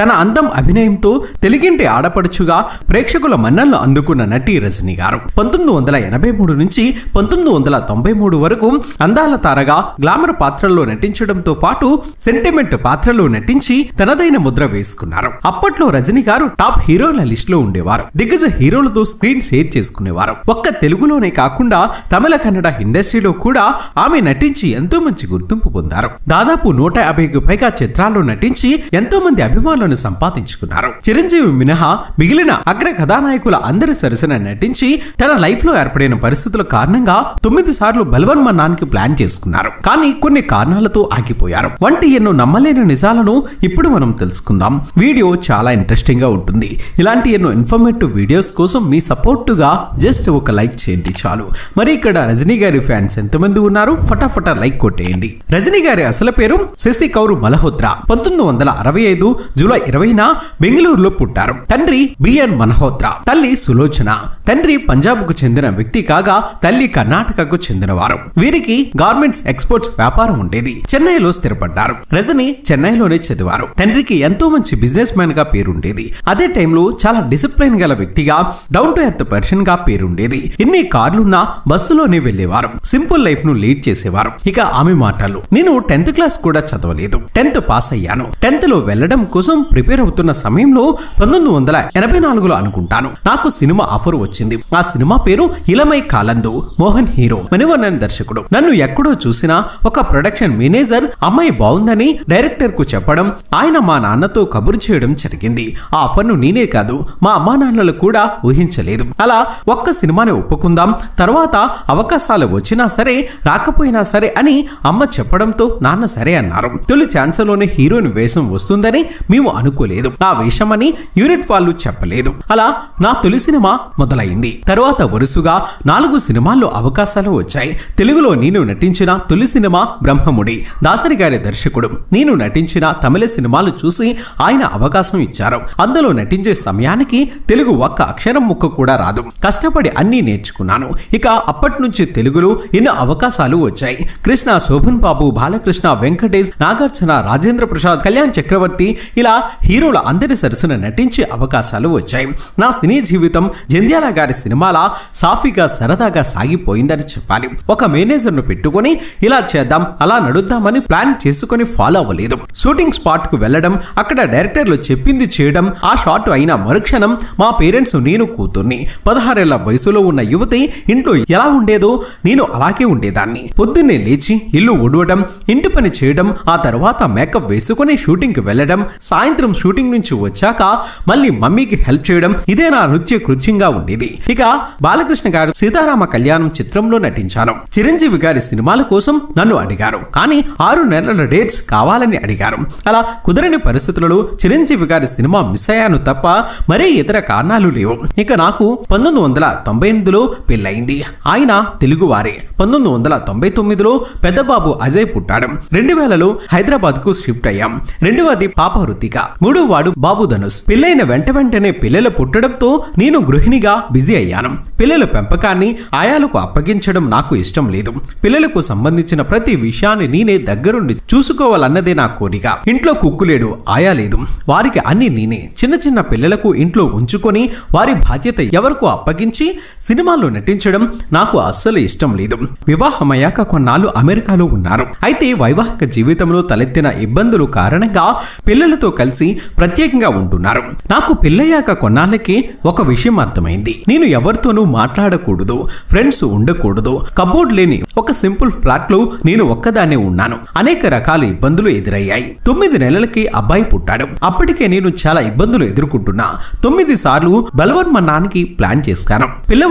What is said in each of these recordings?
తన అందం అభినయంతో తెలుగింటి ఆడపడుచుగా ప్రేక్షకుల మన్నలను అందుకున్న నటి రజనీ గారు. పంతొమ్మిది వందల ఎనభై మూడు నుంచి పంతొమ్మిది వందల తొంభై మూడు వరకు అందాల తారగా గ్లామర్ పాత్రల్లో నటించడంతో పాటు సెంటిమెంట్ పాత్రలో నటించి తనదైన ముద్ర వేసుకున్నారు. అప్పట్లో రజనీ గారు టాప్ హీరోల లిస్ట్లో ఉండేవారు. దిగ్గజ హీరోలతో స్క్రీన్ షేర్ చేసుకునేవారు. ఒక్క తెలుగులోనే కాకుండా తమిళ కన్నడ ఇండస్ట్రీలో కూడా ఆమె నటించి ఎంతో మంచి గుర్తింపు పొందారు. దాదాపు నూట యాభైకి పైగా చిత్రాల్లో నటించి ఎంతో మంది అభిమానులను సంపాదించుకున్నారు. చిరంజీవి మినహా మిగిలిన అగ్ర కథానాయకుల అందరి సరసన నటించి తన లైఫ్లో ఏర్పడిన పరిస్థితుల కారణంగా తొమ్మిది సార్లు బలవన్ మన్నానికి ప్లాన్ చేసుకున్నారు. కానీ కొన్ని కారణాలతో ఆగిపోయారు. వంటి ఎన్నో నమ్మలేని నిజాలను ఇప్పుడు మనం తెలుసుకుందాం. వీడియో చాలా ఇంట్రెస్టింగ్గా ఉంటుంది. ఇలాంటి ఎన్నో ఇన్ఫర్మేటివ్ వీడియోస్ కోసం మీ సపోర్టుగా జస్ట్ ఒక లైక్ చేయండి చాలు. మరి ఇక్కడ రజనీ గారి ఫ్యాన్స్ ఎంతమంది ఉన్నారు? ఫటాఫటా లైక్ కొట్టేయండి. రజనీ గారి అసలు పేరు శశి కౌరు మల్హోత్రా. పంతొమ్మిది వందల అరవై ఐదు జూలై ఇరవైన బెంగళూరులో పుట్టారు. తండ్రి బిఎన్ మల్హోత్రా. తల్లి సులోచన. తండ్రి పంజాబ్కు చెందిన వ్యక్తి కాగా తల్లి కర్ణాటకకు చెందినవారు. వీరికి గార్మెంట్స్ ఎక్స్పోర్ట్స్ వ్యాపారం ఉండేది. చెన్నైలో స్థిరపడ్డారు. రజని చెన్నైలోనే చదివారు. తండ్రికి ఎంతో మంచి బిజినెస్ మ్యాన్గా పేరుండేది. అదే టైంలో చాలా డిసిప్లైన్ గల వ్యక్తిగా డౌన్ టు ఎర్త్ పర్సన్గా పేరుండేది. ఎన్ని కార్లున్నా బస్సులోనే వెళ్ళేవారు సింపుల్ లైఫ్ను లీడ్ చేసేవారు. ఇక ఆమె మాటలు. నేను టెన్త్ క్లాస్ కూడా చదవలేదు. టెన్త్ పాస్ అయ్యాను. టెన్త్లో వెళ్ళడం కోసం ప్రిపేర్ అవుతున్న సమయంలో పంతొమ్మిది వందల ఎనభై నాలుగులో అనుకుంటాను. నాకు సినిమా ఆఫర్ వచ్చింది. ఆ సినిమా పేరు ఇలమై కాలందు. మోహన్ హీరో మణివర్ణన్ దర్శకుడు. నన్ను ఎక్కడో చూసినా ఒక ప్రొడక్షన్ మేనేజర్ అమ్మాయి బాగుందని డైరెక్టర్కు చెప్పడం ఆయన మా నాన్నతో కబురు చేయడం జరిగింది. ఆ ఆఫర్ను నేనే కాదు మా అమ్మా నాన్నలు కూడా ఊహించలేదు. అలా ఒక్క సినిమాని ఒప్పుకుందాం తర్వాత అవకాశాలు వచ్చినా సరే రాకపోయినా సరే అని అమ్మ చెప్పడంతో నాన్న సరే అన్నారు. తొలి ఛాన్స్లోనే హీరోయిన్ వేషం వస్తుందని మేము అనుకోలేదు. నా వేషమని యూనిట్ వాళ్ళు చెప్పలేదు. అలా నా తొలి సినిమా మొదలైంది. తర్వాత వరుసగా నాలుగు సినిమాల్లో అవకాశాలు వచ్చాయి. తెలుగులో నేను నటించిన తొలి సినిమా బ్రహ్మముడి దాసరి గారి దర్శకుడు. నేను నటించిన తమిళ సినిమాలు చూసి ఆయన అవకాశం ఇచ్చారు. అందులో నటించే సమయానికి తెలుగు ఒక్క అక్షరం ముక్క కూడా రాదు. కష్టపడి అన్నీ నేర్చుకున్నాను. ఇక అప్పటి నుంచి తెలుగులో ఎన్నో అవకాశాలు వచ్చాయి. కృష్ణ శోభన్ బాబు బాలకృష్ణ వెంకటేష్ నాగార్జున రాజేంద్ర ప్రసాద్ కళ్యాణ్ చక్రవర్తి ఇలా హీరోల అందరి సరసన నటించే అవకాశాలు వచ్చాయి. నా సినీ జీవితం జంధ్యాల గారి సినిమాల సాఫీగా సరదాగా సాగిపోయిందని చెప్పాలి. ఒక మేనేజర్ను పెట్టుకొని ఇలా చేద్దాం అలా నడుద్దామని ప్లాన్ చేసుకొని ఫాలో అవ్వలేదు. షూటింగ్ స్పాట్కు వెళ్ళడం అక్కడ డైరెక్టర్లు చెప్పింది చేయడం ఆ షాట్ అయిన మరుక్షణం మా పేరెంట్స్ నేను కూతుర్ని. పదహారేళ్ళ వయసులో ఉన్న యువతి ఇంట్లో ఎలా ఉండేదో నేను అలాగే ఉండేదాన్ని. పొద్దున్నే లేచి ఇల్లు ఉడవడం ఇంటి పని చేయడం ఆ తర్వాత మేకప్ వేసుకుని షూటింగ్కి వెళ్ళడం సాయంత్రం షూటింగ్ నుంచి వచ్చాక మళ్ళీ మమ్మీకి హెల్ప్ చేయడం ఇదే నా నృత్య కృత్యంగా ఉండేది. ఇక బాలకృష్ణ గారు సీతారామ కళ్యాణం చిత్రంలో నటించాను చిరంజీవి గారి సినిమాల కోసం నన్ను అడిగారు. కానీ ఆరు నెలల డేట్స్ కావాలని అడిగారు. అలా కుదరని పరిస్థితులలో చిరంజీవి గారి సినిమా మిస్ అయ్యాను తప్ప మరే ఇతర కారణాలు లేవు. ఇక నాకు పంతొమ్మిది వందల తొంభై ఎనిమిదిలో పెళ్ళయింది. ఆయన తెలుగువారే. పంతొమ్మిది వందల తొంభై తొమ్మిదిలో పెద్దబాబు అజయ్ పుట్టాడు. రెండు వేలలో హైదరాబాద్కు షిఫ్ట్ అయ్యాం. రెండవది పాప రుతిక మూడో వాడు బాబు ధనుష్ పెళ్ళైన వెంట వెంటనే పిల్లలు పుట్టడంతో నేను గృహిణిగా బిజీ అయ్యాను. పిల్లల పెంపకాన్ని ఆయాలకు అప్పగించడం నాకు ఇష్టం లేదు. పిల్లలకు సంబంధించిన ప్రతి విషయాన్ని నేనే దగ్గరుండి చూసుకోవాలన్నదే నా కోరిక. ఇంట్లో కుక్కులేడు ఆయా లేదు. వారికి అన్ని నేనే. చిన్న చిన్న పిల్లలకు ఇంట్లో ఉంచుకొని వారి బాధ్యత ఎవరికో అప్పగించి సినిమాల్లో నటించడం నాకు అస్సలు ఇష్టం లేదు. వివాహమయ్యాక కొన్నాళ్ళు అమెరికాలో ఉన్నారు. అయితే వైవాహిక జీవితంలో తలెత్తిన ఇబ్బందులు కారణంగా పిల్లలతో కలిసి ప్రత్యేకంగా ఉంటున్నారు. నాకు పెళ్ళయ్యాక కొన్నాళ్ళకి ఒక విషయం అర్థమైంది. నేను ఎవరితోనూ మాట్లాడకూడదు ఫ్రెండ్స్ ఉండకూడదు కబోర్డ్ లేని ఒక సింపుల్ ఫ్లాట్లో నేను ఒక్కదాన్నే ఉన్నాను. అనేక రకాల ఇబ్బందులు ఎదురయ్యాయి. తొమ్మిది నెలలకి అబ్బాయి పుట్టాడు. అప్పటికే నేను చాలా ఇబ్బందులు ఎదుర్కొంటున్నా. తొమ్మిది సార్లు బలవన్ మన్నానికి ప్లాన్ చేశాను.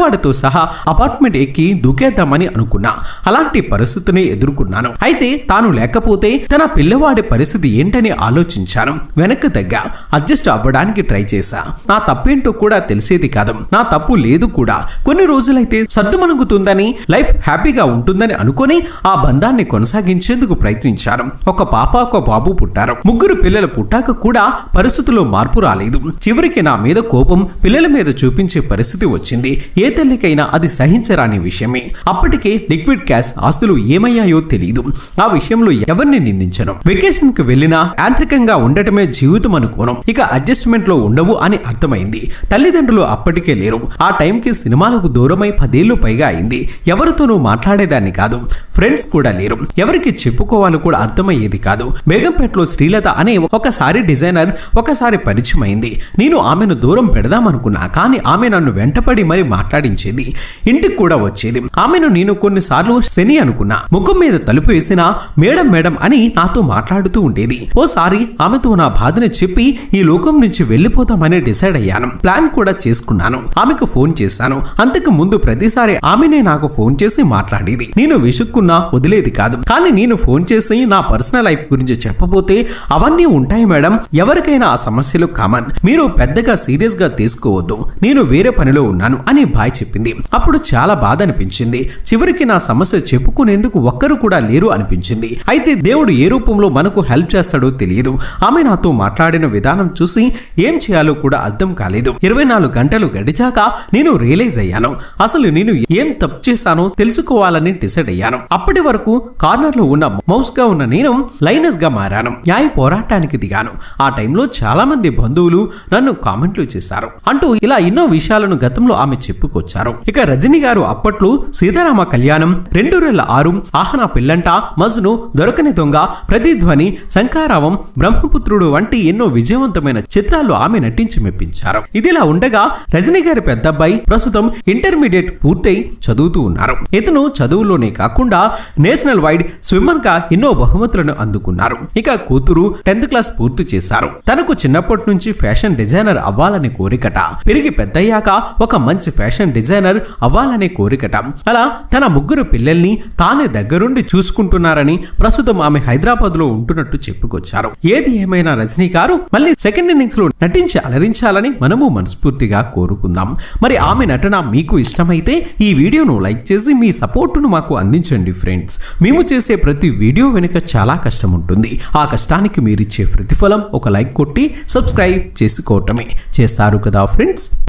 పిల్లవాడితో సహా అపార్ట్మెంట్ ఎక్కి దూకేద్దామని అనుకున్నా. అలాంటి పరిస్థితిని ఎదుర్కొన్నాను. అయితే తాను లేకపోతే తన పిల్లవాడి పరిస్థితి ఏంటని ఆలోచించాను. వెనక్కి తగ్గ అడ్జస్ట్ అవ్వడానికి ట్రై చేశా. నా తప్పేంటో కూడా తెలిసేది కాదు. నా తప్పు లేదు కూడా. కొన్ని రోజులైతే సర్దుమణుగుతుందని లైఫ్ హ్యాపీగా ఉంటుందని అనుకుని ఆ బంధాన్ని కొనసాగించేందుకు ప్రయత్నించాను. ఒక పాప ఒక బాబు పుట్టారు. ముగ్గురు పిల్లలు పుట్టాక కూడా పరిస్థితుల్లో మార్పు రాలేదు. చివరికి నా మీద కోపం పిల్లల మీద చూపించే పరిస్థితి వచ్చింది. ఏ తల్లికైనా అది సహించరాని విషయమే. అప్పటికే లిక్విడ్ క్యాష్ ఆస్తులు ఏమయ్యాయో తెలియదు ఆ విషయంలో ఎవరిని నిందించను? వెకేషన్కు వెళ్ళినా యాంత్రికంగా ఉండటమే జీవితం అనుకోను. ఇక అడ్జస్ట్మెంట్లో ఉండవు అని అర్థమైంది. తల్లిదండ్రులు అప్పటికే లేరు. ఆ టైంకి సినిమాలకు దూరమై పదేళ్ళు పైగా అయింది. ఎవరితోనూ మాట్లాడేదాన్ని కాదు. ఫ్రెండ్స్ కూడా లేరు. ఎవరికి చెప్పుకోవాలో కూడా అర్థమయ్యేది కాదు. బేగంపేటలో శ్రీలత అనే ఒకసారి డిజైనర్ ఒకసారి పరిచయం అయింది నేను ఆమెను దూరం పెడదామనుకున్నా కానీ ఆమె నన్ను వెంటపడి మరి మాట్లాడించేది. ఇంటికి కూడా వచ్చేది. ఆమెను నేను కొన్నిసార్లు శని అనుకున్నా. ముఖం మీద తలుపు వేసినా మేడం మేడం అని నాతో మాట్లాడుతూ ఉండేది. ఓసారి ఆమెతో నా బాధని చెప్పి ఈ లోకం నుంచి వెళ్ళిపోతామని డిసైడ్ అయ్యాను. ప్లాన్ కూడా చేసుకున్నాను. ఆమెకు ఫోన్ చేశాను. అంతకు ముందు ప్రతిసారి ఆమెనే నాకు ఫోన్ చేసి మాట్లాడేది. నేను విసుక్కున్నా వదిలేది కాదు. కానీ నేను ఫోన్ చేసి నా పర్సనల్ లైఫ్ గురించి చెప్పబోతే అవన్నీ ఉంటాయి మేడం. ఎవరికైనా ఆ సమస్యలు కామన్. మీరు పెద్దగా సీరియస్గా తీసుకోవద్దు. నేను వేరే పనిలో ఉన్నాను అని హాయ్ చెప్పింది. అప్పుడు చాలా బాధ అనిపించింది. చివరికి నా సమస్య చెప్పుకునేందుకు ఒక్కరు కూడా లేరు అనిపించింది. అయితే దేవుడు ఏ రూపంలో మనకు హెల్ప్ చేస్తాడో తెలియదు. ఆమె నాతో మాట్లాడిన విధానం చూసి ఏం చేయాలో కూడా అర్థం కాలేదు. ఇరవై నాలుగు గంటలు గడిచాక నేను రియలైజ్ అయ్యాను. అసలు నేను ఏం తప్పు చేశానో తెలుసుకోవాలని డిసైడ్ అయ్యాను. అప్పటి వరకు కార్నర్లో ఉన్న మౌస్గా ఉన్న నేను లైనస్గా మారాను. న్యాయ పోరాటానికి దిగాను. ఆ టైంలో చాలా మంది బంధువులు నన్ను కామెంట్లు చేశారు. అంటూ ఇలా ఎన్నో విషయాలను గతంలో ఆమె చెప్పుకో చెప్పుకొచ్చారు ఇక రజనీ గారు అప్పట్లో సీతారామ కళ్యాణం రెండు వేల ఆరు ఆహనా పిల్లంట మజ్ను దొరకని దొంగ ప్రతిధ్వని శంకారావం బ్రహ్మపుత్రుడు వంటి ఎన్నో విజయవంతమైన చిత్రాల్లో ఆమె నటించి మెప్పించారు. ఇదిలా ఉండగా రజనీ గారి పెద్దబ్బాయి ప్రస్తుతం ఇంటర్మీడియట్ పూర్తయి చదువుతూ ఉన్నారు. ఇతను చదువులోనే కాకుండా నేషనల్ వైడ్ స్విమ్మర్గా ఎన్నో బహుమతులను అందుకున్నారు. ఇక కూతురు టెన్త్ క్లాస్ పూర్తి చేశారు. తనకు చిన్నప్పటి నుంచి ఫ్యాషన్ డిజైనర్ అవ్వాలని కోరికట. పెరిగి పెద్దయ్యాక ఒక మంచి ఫ్యాషన్ డిజైనర్ అవ్వాలనే కోరికట. అలా తన ముగ్గురు పిల్లల్ని తానే దగ్గరుండి చూసుకుంటున్నారని ప్రస్తుతం ఆమె హైదరాబాద్లో ఉంటున్నట్టు చెప్పుకొచ్చారు. ఏది ఏమైనా రజనీ గారు మళ్ళీ సెకండ్ ఇన్నింగ్స్లో నటించి అలరించాలని మనము మనస్ఫూర్తిగా కోరుకుందాం. మరి ఆమె నటన మీకు ఇష్టమైతే ఈ వీడియోను లైక్ చేసి మీ సపోర్టును మాకు అందించండి ఫ్రెండ్స్. మేము చేసే ప్రతి వీడియో వెనుక చాలా కష్టం ఉంటుంది. ఆ కష్టానికి మీరిచ్చే ప్రతిఫలం ఒక లైక్ కొట్టి సబ్స్క్రైబ్ చేసుకోవటమే. చేస్తారు కదా ఫ్రెండ్స్?